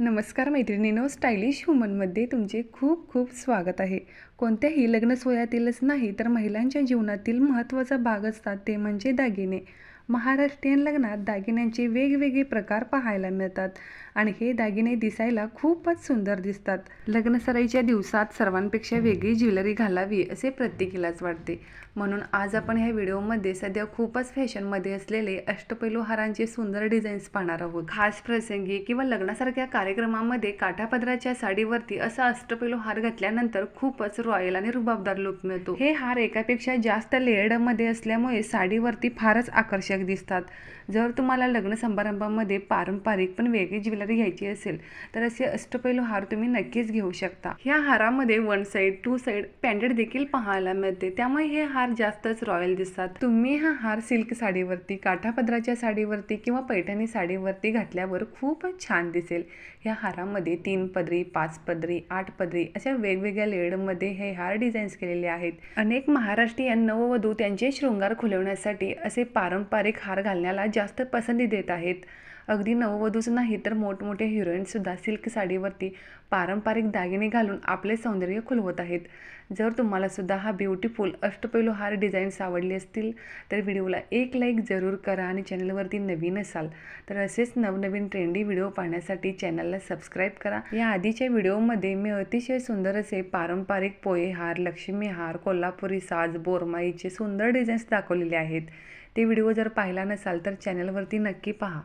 नमस्कार मैत्रिणीनो स्टायलिश वुमनमध्ये तुमचे खूप खूप स्वागत आहे. कोणत्याही लग्न सोयातीलच नाही तर महिलांच्या जीवनातील महत्त्वाचा भाग असतात ते म्हणजे दागिने. महाराष्ट्रीयन लग्नात दागिन्यांचे वेगवेगळे प्रकार पाहायला मिळतात आणि हे दागिने दिसायला खूपच सुंदर दिसतात. लग्नसराईच्या दिवसात सर्वांपेक्षा वेगळी ज्वेलरी घालावी असे प्रत्येकीलाच वाटते. म्हणून आज आपण ह्या व्हिडिओमध्ये सध्या खूपच फॅशनमध्ये असलेले अष्टपैलू हारांचे सुंदर डिझाईन्स पाहणार आहोत. खास प्रसंगी किंवा लग्नासारख्या कार्यक्रमामध्ये काठापदराच्या साडीवरती असा अष्टपैलू हार घातल्यानंतर खूपच रॉयल आणि रुबाबदार लुक मिळतो. हे हार एकापेक्षा जास्त लेअर्डमध्ये असल्यामुळे साडीवरती फारच आकर्षक दिसतात. जर तुम्हाला लग्न समारंभामध्ये पारंपरिक पण वेगळी ज्वेलरी घ्यायची असेल तर असे अष्टपैलू हार तुम्ही नक्कीच घेऊ शकता. ह्या हारामध्ये one side two side pendant देखील पाहायला मिळते. त्यामुळे हे हार जास्तच रॉयल दिसतात. तुम्ही हा हार सिल्क साडीवरती काठापदराच्या साडीवरती किंवा पैठणी साडीवरती घातल्यावर खूपच छान दिसेल. ह्या हारामध्ये तीन पदरी पाच पदरी आठ पदरी अशा वेगवेगळ्या लेडमध्ये हे हार डिझाईन्स केलेले आहेत. अनेक महाराष्ट्रीयन नववधू त्यांचे शृंगार खुलवण्यासाठी असे पारंपरिक हार घालण्याला जास्त पसंती देत आहेत. अगदी नववधूच नाही तर मोठमोठे हिरोईनसुद्धा सिल्क साडीवरती पारंपरिक दागिने घालून आपले सौंदर्य खुलवत आहेत. जर तुम्हाला सुद्धा हा ब्युटिफुल अष्टपैलू हार डिझाईन्स आवडले असतील तर व्हिडिओला एक लाईक जरूर करा आणि चॅनलवरती नवीन असाल तर असेच नवनवीन ट्रेंडी व्हिडिओ पाहण्यासाठी चॅनलला सबस्क्राईब करा. या आधीच्या व्हिडिओमध्ये मी अतिशय सुंदर असे पारंपरिक पोहे हार लक्ष्मी हार कोल्हापुरी साज बोरमाईचे सुंदर डिझाईन्स दाखवलेले आहेत. ते व्हिडिओ जर पाहिला नसाल तर चॅनलवरती नक्की पहा.